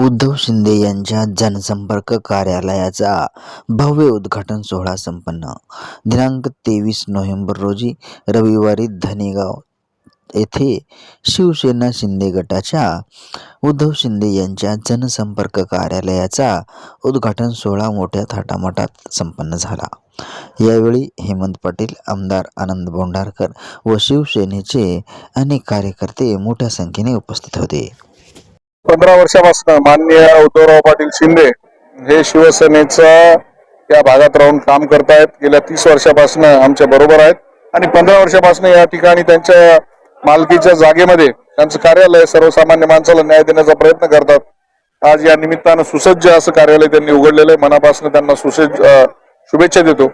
उद्धव शिंदे यांच्या जनसंपर्क कार्यालयाचा भव्य उद्घाटन सोहळा संपन्न. दिनांक तेवीस नोव्हेंबर रोजी रविवारी धनेगाव येथे शिवसेना शिंदे गटाच्या उद्धव शिंदे यांच्या जनसंपर्क कार्यालयाचा उद्घाटन सोहळा मोठ्या थाटामाटात संपन्न झाला. यावेळी हेमंत पाटील आमदार आनंद बोंडारकर व शिवसेनेचे अनेक कार्यकर्ते मोठ्या संख्येने उपस्थित होते. पंधरा वर्षापासून माननीय उद्धवराव पाटील शिंदे हे शिवसेनेचं या भागात राहून काम करतायत. गेल्या तीस वर्षापासून आमच्या बरोबर आहेत. आणि पंधरा वर्षापासून या ठिकाणी त्यांच्या मालकीच्या जागेमध्ये त्यांचं कार्यालय सर्वसामान्य माणसाला न्याय देण्याचा प्रयत्न करतात. आज या निमित्तानं सुसज्ज असं कार्यालय त्यांनी उघडलेलं आहे. मनापासून त्यांना सुसज्ज शुभेच्छा देतो.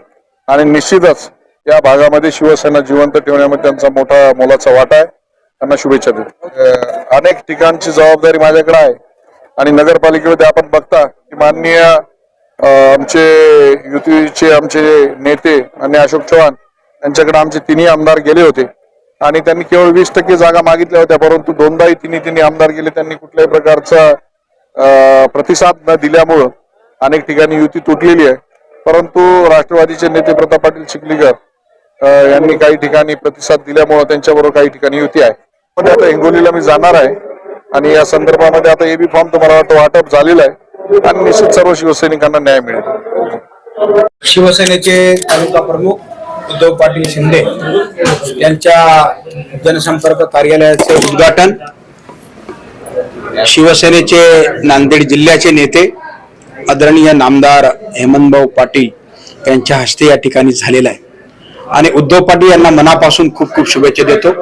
आणि निश्चितच या भागामध्ये शिवसेना जिवंत ठेवण्यामध्ये त्यांचा मोठा मोलाचा वाटा आहे. त्यांना शुभेच्छा देतो. अनेक ठिकाणची जबाबदारी माझ्याकडे आहे. आणि नगरपालिकेमध्ये आपण बघता की माननीय आमचे युतीचे आमचे नेते आणि अशोक चव्हाण यांच्याकडे आमचे तिन्ही आमदार गेले होते. आणि त्यांनी केवळ वीस टक्के जागा मागितल्या होत्या परंतु दोनदाही तिन्ही तिन्ही आमदार गेले. त्यांनी कुठल्याही प्रकारचा प्रतिसाद न दिल्यामुळं अनेक ठिकाणी युती तुटलेली आहे. परंतु राष्ट्रवादीचे नेते प्रताप पाटील चिखलीकर यांनी काही ठिकाणी प्रतिसाद दिल्यामुळं त्यांच्याबरोबर काही ठिकाणी युती आहे. आता हिंगोलीला मी जाणार आहे. आणि या संदर्भामध्ये आता एबी फॉर्म तुम्हाला वाटतं वाटप झालेला आहे. आणि निश्चित सर्व शिवसैनिकांना न्याय मिळेल. शिवसेनेचे तालुका प्रमुख उद्धव पाटील शिंदे यांच्या जनसंपर्क कार्यालयाचे उद्घाटन शिवसेनेचे नांदेड जिल्ह्याचे नेते आदरणीय नामदार हेमंतभाऊ पाटील यांच्या हस्ते या ठिकाणी झालेला आहे. आणि उद्धव पाटील यांना मनापासून खूप खूप शुभेच्छा देतो.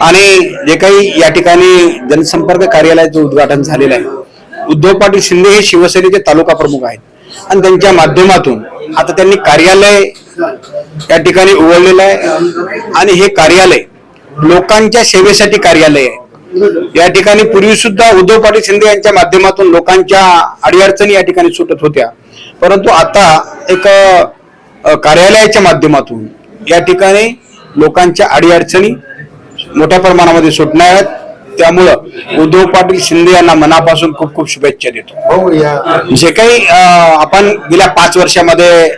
आणि जे काही या ठिकाणी जनसंपर्क कार्यालयाचं उद्घाटन झालेलं आहे. उद्धव पाटील शिंदे हे शिवसेनेचे तालुका प्रमुख आहेत. आणि त्यांच्या माध्यमातून आता त्यांनी कार्यालय या ठिकाणी उघडलेलं आहे. आणि हे कार्यालय लोकांच्या सेवेसाठी कार्यालय आहे. या ठिकाणी पूर्वी सुद्धा उद्धव पाटील शिंदे यांच्या माध्यमातून लोकांच्या अडीअडचणी या ठिकाणी सुटत होत्या. परंतु आता एक कार्यालयाच्या माध्यमातून या ठिकाणी लोकांच्या अडीअडचणी मोठ्या प्रमाणामध्ये सुटणार आहेत. त्यामुळं उद्धव पाटील शिंदे यांना मनापासून खूप खूप शुभेच्छा देतो. जे काही आपण गेल्या पाच वर्षामध्ये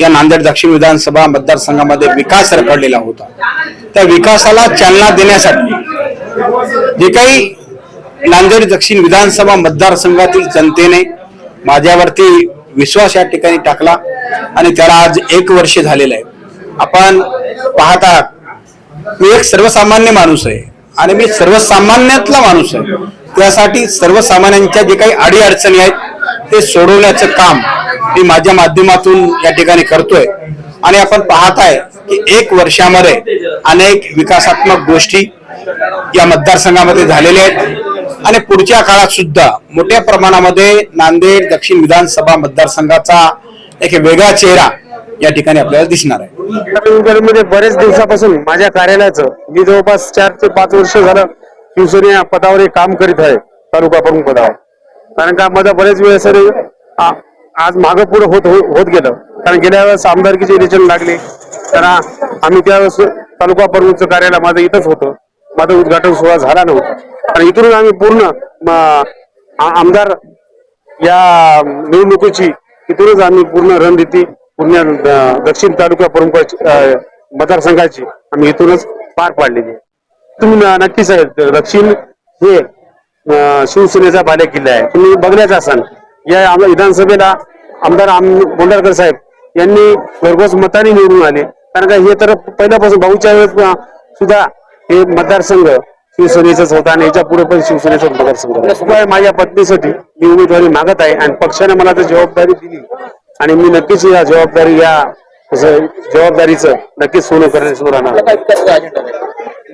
या नांदेड दक्षिण विधानसभा मतदारसंघामध्ये विकास रखडलेला होता. त्या विकासाला चालना देण्यासाठी जे काही नांदेड दक्षिण विधानसभा मतदारसंघातील जनतेने माझ्यावरती विश्वास या ठिकाणी टाकला आणि त्याला आज एक वर्ष झालेलं आहे. आपण पाहत मी एक सर्वसामान्य माणूस आहे आणि मी सर्वसामान्यातला माणूस आहे. त्यासाठी सर्वसामान्यांच्या जे काही अडीअडचणी आहेत ते सोडवण्याचं काम मी माझ्या माध्यमातून या ठिकाणी करतोय. आणि आपण पाहत आहे की एक वर्षामध्ये अनेक विकासात्मक गोष्टी या मतदारसंघामध्ये झालेल्या आहेत. आणि पुढच्या काळात सुद्धा मोठ्या प्रमाणामध्ये नांदेड दक्षिण विधानसभा मतदारसंघाचा एक वेगळा चेहरा या ठिकाणी आपल्याला दिसणार आहे. मध्ये बरेच दिवसापासून माझ्या कार्यालयाचं मी जवळपास चार ते पाच वर्ष झालं शिवसेने या पदावर काम करीत आहे तालुका प्रमुख पदावर. कारण का माझा बरेच वेळेस आज मागं पुढे होत हो, होत गेलं. कारण गेल्या वेळेस आमदारकीचे इलेक्शन लागले. तर आम्ही त्यावेळेस तालुका प्रमुखचं कार्यालय माझं इथंच होतं. माझं उद्घाटन सोहळा झाला नव्हता. आणि इथूनच आम्ही पूर्ण आमदार या निवडणुकीची इथूनच आम्ही पूर्ण रणनीती पूर्ण दक्षिण तालुका प्रमुख मतदारसंघाची आम्ही इथूनच पार पाडलेली तुम्ही नक्की नक्कीच दक्षिण हे शिवसेनेचा बाले किल्ला आहे. तुम्ही बघण्याचा असाल. या आम- विधानसभेला आमदार आम बोंडारकर साहेब यांनी भरघोस मताने निवडून आले. कारण का हे तर पहिल्यापासून भाऊच्या वेळेस सुद्धा हे मतदारसंघ शिवसेनेचाच होता आणि याच्यापुढे पण शिवसेनेचा मतदारसंघ माझ्या पत्नीसाठी मी उमेदवारी मागत आहे आणि पक्षाने मला तर जबाबदारी दिली. आणि मी नक्कीच या जबाबदारी या जबाबदारीचं नक्कीच सोनं करण्यास राहणार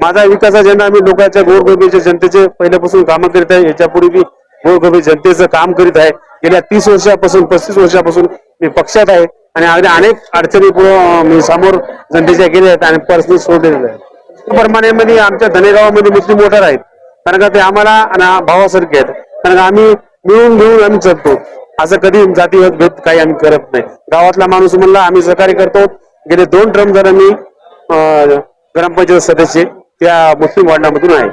माझा विकास अजेंडा आम्ही लोकांच्या गोरगरिबीच्या जनतेचे पहिल्यापासून कामं करीत आहे याच्या पूर्वी मी गोरगरीब जनतेचं काम करीत आहे. गेल्या तीस वर्षापासून पस्तीस वर्षापासून मी पक्षात आहे आणि अगदी अनेक अडचणी पुढं मी समोर जनतेच्या गेल्या आहेत आणि पर्सनल सोडलेल्या आहेत प्रमाणे मध्ये आमच्या धनेगावामध्ये मुस्लिम वोटर आहेत कारण का ते आम्हाला आणि भावासारखे आहेत. कारण का आम्ही मिळून मिळून आम्ही चालतो असं कधी जातीवाद भेद काही आम्ही करत नाही. गावातला माणूस म्हणला आम्ही सहकार्य करतो. गेले दोन ट्रम जर आम्ही ग्रामपंचायत सदस्य त्या मुस्लिम वॉर्डामधून आहे